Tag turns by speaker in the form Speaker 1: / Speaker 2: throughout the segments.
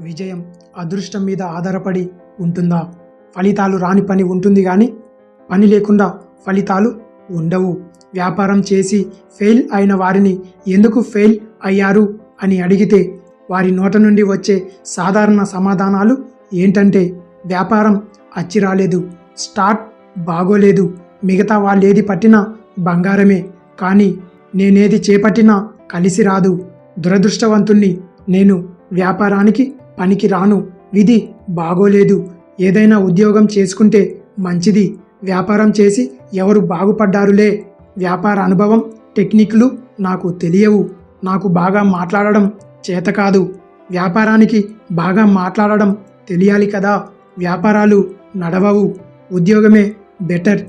Speaker 1: విజయం అదృష్టం మీద ఆధారపడి ఉంటుందా? ఫలితాలు రాని పని ఉంటుంది కానీ పని లేకుండా ఫలితాలు ఉండవు. వ్యాపారం చేసి ఫెయిల్ అయిన వారిని ఎందుకు ఫెయిల్ అయ్యారు అని అడిగితే వారి నోట నుండి వచ్చే సాధారణ సమాధానాలు ఏంటంటే వ్యాపారం అచ్చి రాలేదు స్టార్ట్ బాగోలేదు. మిగతా వాళ్ళేది పట్టినా బంగారమే. కానీ నేనేది చేపట్టినా కలిసి రాదు. దురదృష్టవంతుణ్ణి నేను వ్యాపారానికి పనికి రాను విధి బాగోలేదు. ఏదైనా ఉద్యోగం చేసుకుంటే మంచిది. వ్యాపారం చేసి ఎవరు బాగుపడ్డారులే. వ్యాపార అనుభవం టెక్నిక్లు నాకు తెలియవు. నాకు బాగా మాట్లాడడం చేత కాదు వ్యాపారానికి బాగా మాట్లాడడం తెలియాలి కదా. వ్యాపారాలు నడవవు. ఉద్యోగమే బెటర్.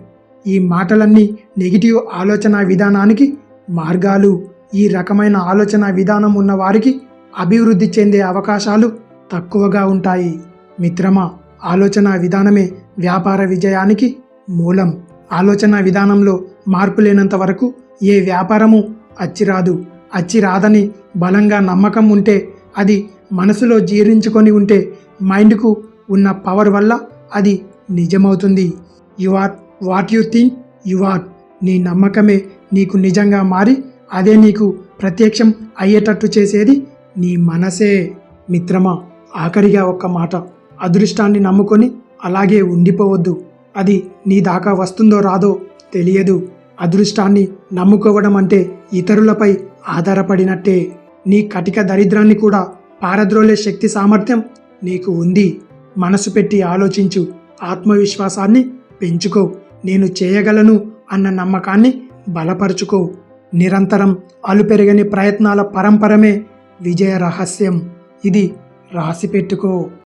Speaker 1: ఈ మాటలన్నీ నెగిటివ్ ఆలోచన విధానానికి మార్గాలు. ఈ రకమైన ఆలోచన విధానం ఉన్నవారికి అభివృద్ధి చెందే అవకాశాలు తక్కువగా ఉంటాయి. మిత్రమా ఆలోచన విధానమే వ్యాపార విజయానికి మూలం. ఆలోచన విధానంలో మార్పు లేనంత వరకు ఏ వ్యాపారము అచ్చిరాదు. అచ్చిరాదని బలంగా నమ్మకం ఉంటే అది మనసులో జీర్ణించుకొని ఉంటే మైండ్కు ఉన్న పవర్ వల్ల అది నిజమవుతుంది. You are what you think you are. నీ నమ్మకమే నీకు నిజంగా మారి అదే నీకు ప్రత్యక్షం అయ్యేటట్టు చేసేది నీ మనసే. మిత్రమా ఆఖరిగా ఒక్క మాట. అదృష్టాన్ని నమ్ముకొని అలాగే ఉండిపోవద్దు. అది నీ దాకా వస్తుందో రాదో తెలియదు. అదృష్టాన్ని నమ్ముకోవడం అంటే ఇతరులపై ఆధారపడినట్టే. నీ కటిక దరిద్రాన్ని కూడా పారద్రోలే శక్తి సామర్థ్యం నీకు ఉంది. మనసు పెట్టి ఆలోచించు. ఆత్మవిశ్వాసాన్ని పెంచుకో. నేను చేయగలను అన్న నమ్మకాన్ని బలపరుచుకో. నిరంతరం అలుపెరగని ప్రయత్నాల పరంపరమే విజయ రహస్యం. ఇది రాసి పెట్టుకో.